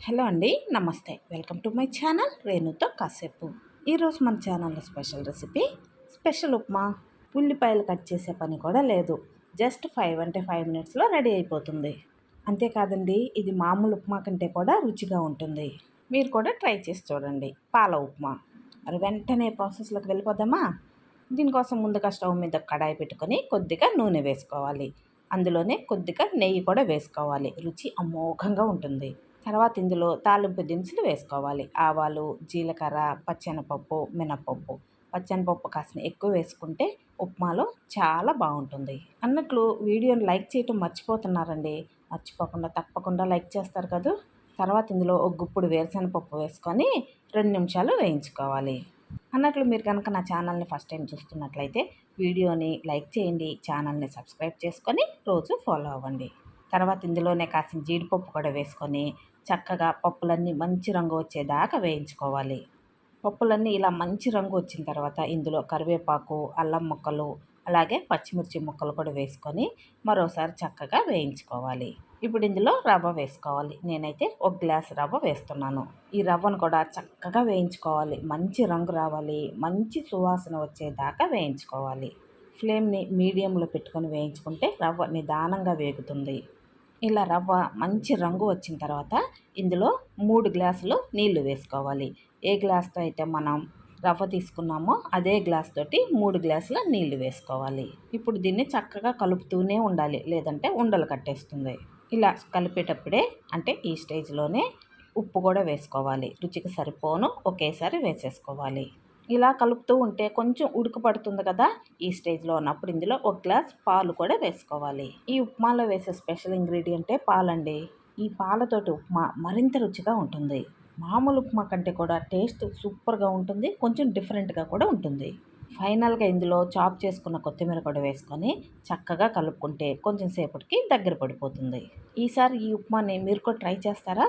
Hello అండి నమస్తే. Welcome to my channel రేణుతో కాసేపు. ఈరోజు మన ఛానల్లో స్పెషల్ రెసిపీ స్పెషల్ ఉప్మా. ఉల్లిపాయలు కట్ చేసే పని కూడా లేదు. జస్ట్ ఫైవ్ అంటే ఫైవ్ మినిట్స్లో రెడీ అయిపోతుంది. అంతేకాదండి ఇది మామూలు ఉప్మా కంటే కూడా రుచిగా ఉంటుంది. మీరు కూడా ట్రై చేసి చూడండి. పాల ఉప్మా. మరి వెంటనే ప్రాసెస్లోకి వెళ్ళిపోదామా? దీనికోసం ముందుగా స్టవ్ మీద కడాయి పెట్టుకొని కొద్దిగా నూనె వేసుకోవాలి. అందులోనే కొద్దిగా నెయ్యి కూడా వేసుకోవాలి. రుచి అమోఘంగా ఉంటుంది. తర్వాత ఇందులో తాలింపు దినుసులు వేసుకోవాలి. ఆవాలు జీలకర్ర పచ్చెనపప్పు మినపప్పు పచ్చెనపప్పు కాసిన ఎక్కువ వేసుకుంటే ఉప్మాలో చాలా బాగుంటుంది. అన్నట్లు వీడియోని లైక్ చేయటం మర్చిపోతున్నారండి. మర్చిపోకుండా తప్పకుండా లైక్ చేస్తారు కదా? తర్వాత ఇందులో ఒక గుప్పుడు వేరుశనగపప్పు వేసుకొని రెండు నిమిషాలు వేయించుకోవాలి. అన్నట్లు మీరు కనుక నా ఛానల్ని ఫస్ట్ టైం చూస్తున్నట్లయితే వీడియోని లైక్ చేయండి ఛానల్ని సబ్స్క్రైబ్ చేసుకొని రోజు ఫాలో అవ్వండి. తర్వాత ఇందులోనే కాసిన జీడిపప్పు కూడా వేసుకొని చక్కగా పప్పులన్నీ మంచి రంగు వచ్చేదాకా వేయించుకోవాలి. పప్పులన్నీ ఇలా మంచి రంగు వచ్చిన తర్వాత ఇందులో కరివేపాకు అల్లం ముక్కలు అలాగే పచ్చిమిర్చి ముక్కలు కూడా వేసుకొని మరోసారి చక్కగా వేయించుకోవాలి. ఇప్పుడు ఇందులో రవ్వ వేసుకోవాలి. నేనైతే ఒక గ్లాస్ రవ్వ వేస్తున్నాను. ఈ రవ్వను కూడా చక్కగా వేయించుకోవాలి. మంచి రంగు రావాలి. మంచి సువాసన వచ్చేదాకా వేయించుకోవాలి. ఫ్లేమ్ని మీడియంలో పెట్టుకొని వేయించుకుంటే రవ్వ నిదానంగా వేగుతుంది. ఇలా రవ్వ మంచి రంగు వచ్చిన తర్వాత ఇందులో మూడు గ్లాసులు నీళ్ళు వేసుకోవాలి. ఏ గ్లాస్తో అయితే మనం రవ్వ తీసుకున్నామో అదే గ్లాస్ తోటి మూడు గ్లాసుల నీళ్ళు వేసుకోవాలి. ఇప్పుడు దీన్ని చక్కగా కలుపుతూనే ఉండాలి లేదంటే ఉండలు కట్టేస్తుంది. ఇలా కలిపేటప్పుడే అంటే ఈ స్టేజ్లోనే ఉప్పు కూడా వేసుకోవాలి. రుచికి సరిపోను ఒకేసారి వేసేసుకోవాలి. ఇలా కలుపుతూ ఉంటే కొంచెం ఉడకపడుతుంది కదా? ఈ స్టేజ్లో ఉన్నప్పుడు ఇందులో ఒక గ్లాస్ పాలు కూడా వేసుకోవాలి. ఈ ఉప్మాలో వేసే స్పెషల్ ఇంగ్రీడియంటే పాలండి. ఈ పాలతోటి ఉప్మా మరింత రుచిగా ఉంటుంది. మామూలు ఉప్మా కంటే కూడా టేస్ట్ సూపర్గా ఉంటుంది కొంచెం డిఫరెంట్గా కూడా ఉంటుంది. ఫైనల్గా ఇందులో చాప్ చేసుకున్న కొత్తిమీర కూడా వేసుకొని చక్కగా కలుపుకుంటే కొంచెం సేపటికి దగ్గర పడిపోతుంది. ఈసారి ఈ ఉప్మాని మీరు కూడా ట్రై చేస్తారా?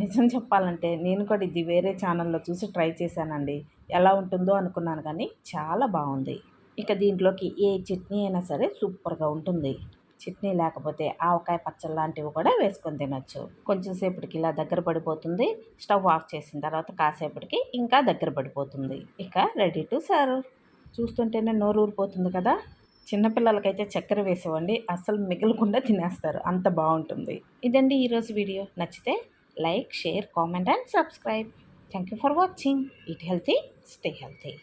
నిజం చెప్పాలంటే నేను కూడా ఇది వేరే ఛానల్లో చూసి ట్రై చేశానండి. ఎలా ఉంటుందో అనుకున్నాను కానీ చాలా బాగుంది. ఇక దీంట్లోకి ఏ చట్నీ అయినా సరే సూపర్గా ఉంటుంది. చట్నీ లేకపోతే ఆవకాయ పచ్చడి లాంటివి కూడా వేసుకొని తినచ్చు. కొంచెం సేపటికి ఇలా దగ్గర పడిపోతుంది. స్టవ్ ఆఫ్ చేసిన తర్వాత కాసేపటికి ఇంకా దగ్గర పడిపోతుంది. ఇక రెడీ టు సర్వ్. చూస్తుంటేనే నోరు ఊరిపోతుంది కదా. చిన్నపిల్లలకైతే చక్కెర వేసేవండి. అసలు మిగలకుండా తినేస్తారు. అంత బాగుంటుంది. ఇదండి ఈరోజు వీడియో. నచ్చితే like share comment and subscribe. Thank you for watching. Eat healthy stay healthy